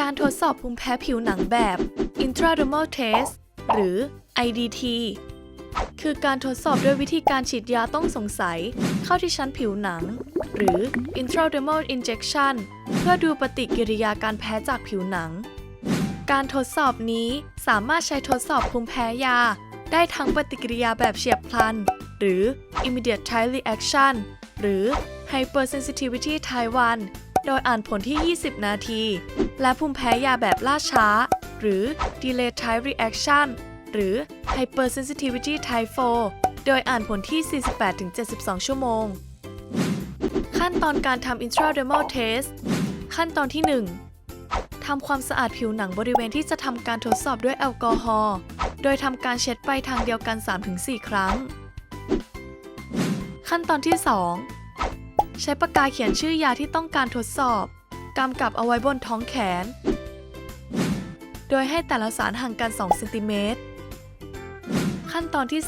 การทดสอบภูมิแพ้ผิวหนังแบบ intradermal test หรือ IDT คือการทดสอบด้วยวิธีการฉีดยาต้องสงสัย เข้าที่ชั้นผิวหนัง หรือ intradermal injection เพื่อดูปฏิกิริยาการแพ้จากผิวหนัง การทดสอบนี้สามารถใช้ทดสอบภูมิแพ้ยา ได้ทั้งปฏิกิริยาแบบเฉียบพลัน หรือ immediate type reaction หรือ hypersensitivity type 1 โดยอ่านผลที่ 20 นาที และภูมิแพ้ยาแบบล่าช้า หรือ delayed type reaction หรือ hypersensitivity type 4 โดยอ่านผลที่ 48-72 ชั่วโมง ขั้นตอนการทำ intradermal test ขั้นตอนที่ 1 ทำความสะอาดผิวหนังบริเวณที่จะทำการทดสอบด้วยแอลกอฮอล์โดยทำการเช็ดไปทางเดียวกัน 3-4 ครั้ง ขั้นตอนที่ 2 ใช้ปากกาเขียนชื่อยาที่ต้องการทดสอบ กำกับเอาไว้บนท้องแขน โดยให้แต่ละสารห่างกัน 2 เซนติเมตร ขั้นตอนที่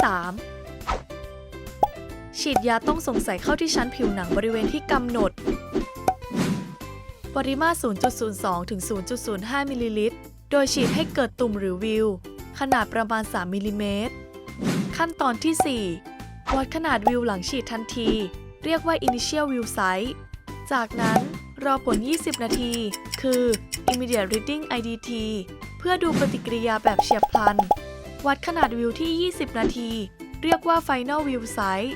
3 ฉีดยาต้องสงสัยเข้าที่ชั้นผิวหนังบริเวณที่กำหนด ปริมาตร 0.02 ถึง 0.05 มิลลิลิตร โดยฉีดให้เกิดตุ่มหรือวิว ขนาดประมาณ 3 มิลลิเมตร ขั้นตอนที่ 4 วัดขนาดวิวหลังฉีดทันที เรียกว่า initial view size จากนั้นรอผล 20 นาที คือ immediate reading IDT เพื่อดูปฏิกิริยาแบบเฉียบพลัน วัดขนาดวิวที่ 20 นาที เรียกว่า final view size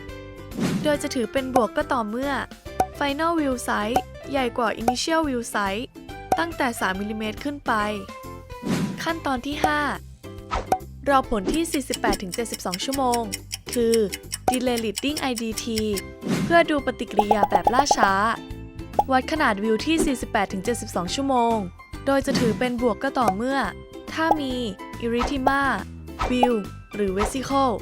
โดยจะถือเป็นบวกก็ต่อเมื่อ Final View Size ใหญ่กว่า Initial View Size ตั้งแต่ 3 มิลลิเมตรขึ้นไป ขั้นตอนที่ 5 รอผลที่ 48-72 ชั่วโมง คือ Delay Reading IDT เพื่อดูปฏิกิริยาแบบล่าช้า วัดขนาดวิวที่ 48-72 ชั่วโมง โดยจะถือเป็นบวกก็ต่อเมื่อ ถ้ามี Erythema วิวหรือ Vesicle